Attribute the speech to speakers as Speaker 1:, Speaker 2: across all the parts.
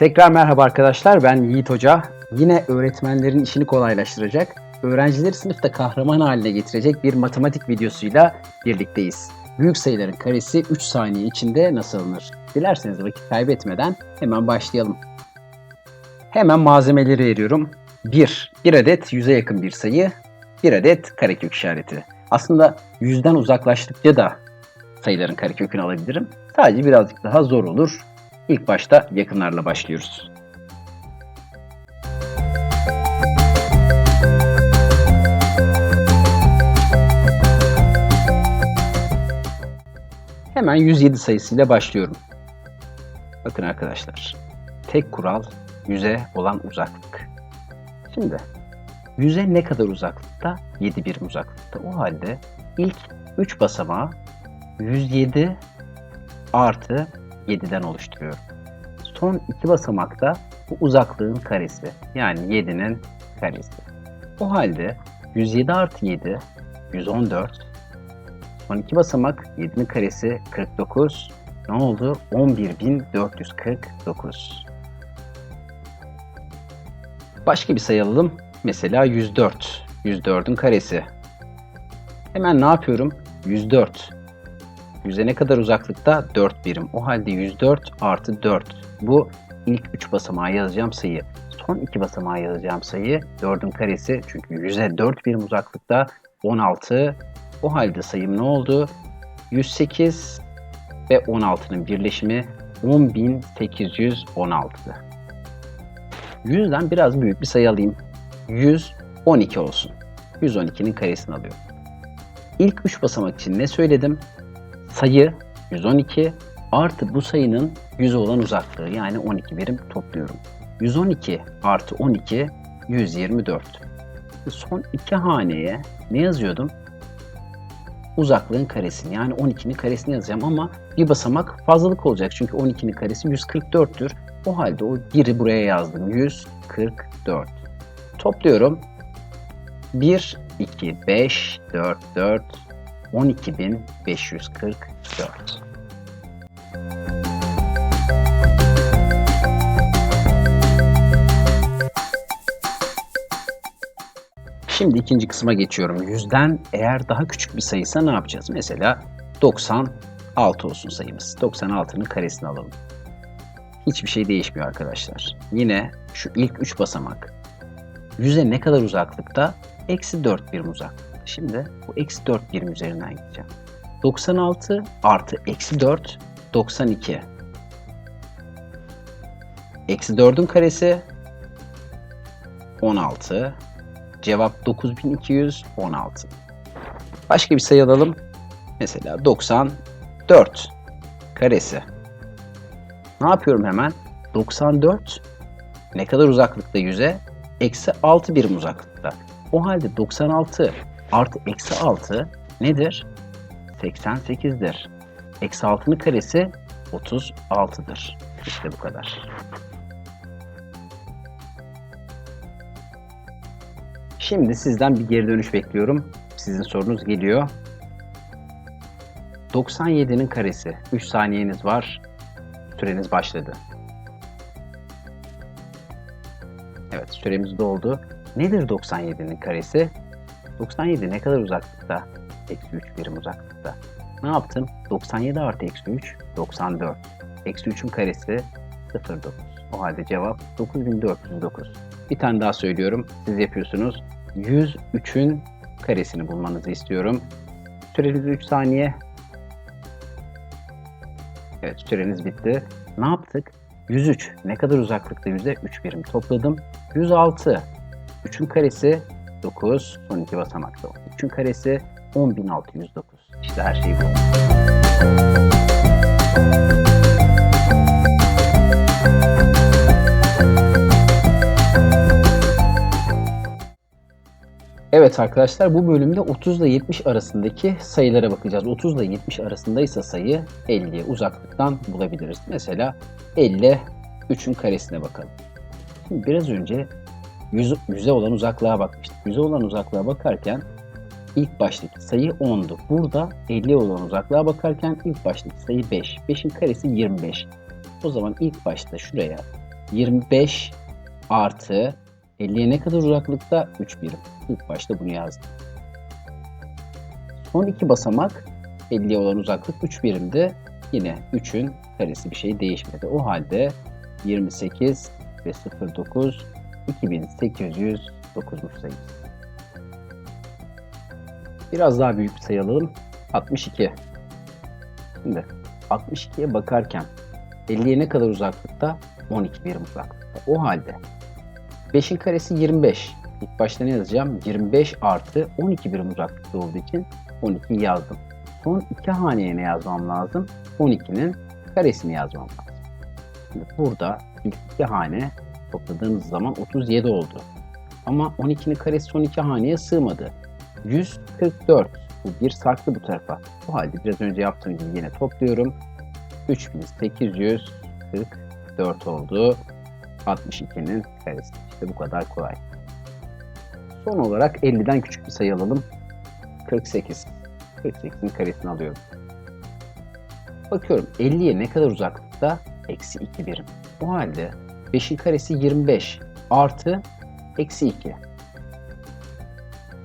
Speaker 1: Tekrar merhaba arkadaşlar ben Yiğit Hoca. Yine öğretmenlerin işini kolaylaştıracak, öğrencileri sınıfta kahraman haline getirecek bir matematik videosuyla birlikteyiz. Büyük sayıların karesi 3 saniye içinde nasıl alınır? Dilerseniz vakit kaybetmeden hemen başlayalım. Hemen malzemeleri veriyorum. 1. 1 adet 100'e yakın bir sayı, 1 adet karekök işareti. Aslında 100'den uzaklaştıkça da sayıların karekökünü alabilirim. Sadece birazcık daha zor olur. İlk başta yakınlarla başlıyoruz. Hemen 107 sayısıyla başlıyorum. Bakın arkadaşlar. Tek kural 100'e olan uzaklık. Şimdi 100'e ne kadar uzaklıkta? 7 birim uzaklıkta. O halde ilk 3 basamağı 107 artı 7'den oluşturuyorum. Son iki basamakta bu uzaklığın karesi. Yani 7'nin karesi. O halde 107 artı 7 114. Son iki basamak 7'nin karesi 49. Ne oldu? 11.449. Başka bir sayı alalım. Mesela 104. 104'ün karesi. Hemen ne yapıyorum? 104 100'e ne kadar uzaklıkta? 4 birim. O halde 104 artı 4. Bu ilk 3 basamağı yazacağım sayı. Son 2 basamağı yazacağım sayı 4'ün karesi. Çünkü 100'e 4 birim uzaklıkta 16. O halde sayım ne oldu? 108 ve 16'nın birleşimi 10.816. 100'den biraz büyük bir sayı alayım. 112 olsun. 112'nin karesini alıyorum. İlk 3 basamak için ne söyledim? Sayı 112 artı bu sayının 100 olan uzaklığı yani 12 birim topluyorum. 112 artı 12 124. Son iki haneye ne yazıyordum? Uzaklığın karesini yani 12'nin karesini yazacağım ama bir basamak fazlalık olacak çünkü 12'nin karesi 144'tür. O halde o biri buraya yazdım. 144. Topluyorum. 1, 2, 5, 4, 4, 12.544. Şimdi ikinci kısma geçiyorum. Yüzden eğer daha küçük bir sayıysa ne yapacağız? Mesela 96 olsun sayımız. 96'nın karesini alalım. Hiçbir şey değişmiyor arkadaşlar. Yine şu ilk 3 basamak. 100'e ne kadar uzaklıkta? Eksi 4 birim uzaklıkta. Şimdi bu eksi 4 birim üzerinden gideceğim. 96 artı eksi 4 92. Eksi 4'ün karesi 16. Cevap 9216. Başka bir sayı alalım. Mesela 94 karesi. Ne yapıyorum hemen? 94 ne kadar uzaklıkta 100'e? Eksi 6 birim uzaklıkta. O halde 96 artı eksi 6 nedir? 88'dir. Eksi 6'nın karesi 36'dır. İşte bu kadar. Şimdi sizden bir geri dönüş bekliyorum. Sizin sorunuz geliyor. 97'nin karesi. 3 saniyeniz var. Süreniz başladı. Evet süremiz doldu. Nedir 97'nin karesi? 97 ne kadar uzaklıkta? Eksi 3 birim uzaklıkta. Ne yaptım? 97 artı eksi 3, 94. Eksi 3'ün karesi 0,9. O halde cevap 9409. Bir tane daha söylüyorum. Siz yapıyorsunuz. 103'ün karesini bulmanızı istiyorum. Süreniz 3 saniye. Evet süreniz bitti. Ne yaptık? 103 ne kadar uzaklıkta 100'e 3 birim topladım. 106 3'ün karesi 9 son iki basamakta. 3'ün karesi 10.609. İşte her şey bu. Evet arkadaşlar bu bölümde 30 ile 70 arasındaki sayılara bakacağız. 30 ile 70 arasındaysa sayı 50'ye uzaklıktan bulabiliriz. Mesela 50 3'ün karesine bakalım. Şimdi biraz önce 100, 100'e olan uzaklığa bakmıştık. 100'e olan uzaklığa bakarken ilk baştaki sayı 10'du. Burada 50'ye olan uzaklığa bakarken ilk baştaki sayı 5. 5'in karesi 25. O zaman ilk başta şuraya 25 artı 50'ye ne kadar uzaklıkta? 3 birim. İlk başta bunu yazdım. Son iki basamak 50'ye olan uzaklık 3 birimdi. Yine 3'ün karesi bir şey değişmedi. O halde 28 ve 09 2809'muş sayımız. Biraz daha büyük bir sayı alalım. 62. Şimdi 62'ye bakarken 50'ye ne kadar uzaklıkta? 12 birim uzaklıkta. O halde 5'in karesi 25. İlk başta ne yazacağım? 25 artı 12 birim uzaklıkta olduğu için 12 yazdım. Son iki haneye ne yazmam lazım? 12'nin karesini yazmam lazım. Şimdi burada ilk iki hane topladığımız zaman 37 oldu. Ama 12'nin karesi son iki haneye sığmadı. 144. Bu bir sarktı bu tarafa. O halde biraz önce yaptığım gibi yine topluyorum. 3844 oldu. 62'nin karesi. İşte bu kadar kolay. Son olarak 50'den küçük bir sayı alalım. 48. 48'in karesini alıyorum. Bakıyorum 50'ye ne kadar uzaklıkta? Eksi 2 birim. O halde 5'in karesi 25 artı eksi 2.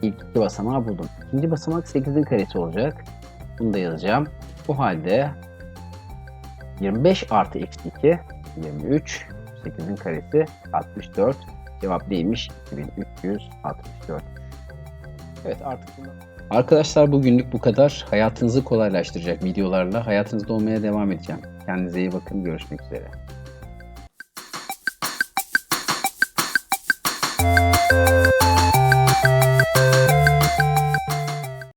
Speaker 1: İlk iki basamağı buldum. İkinci basamak 8'in karesi olacak. Bunu da yazacağım. Bu halde 25 artı eksi 2 23 8'in karesi 64. Cevap neymiş? 2364. Evet artık bunu... Arkadaşlar bugünlük bu kadar. Hayatınızı kolaylaştıracak videolarla hayatınızda olmaya devam edeceğim. Kendinize iyi bakın. Görüşmek üzere. Música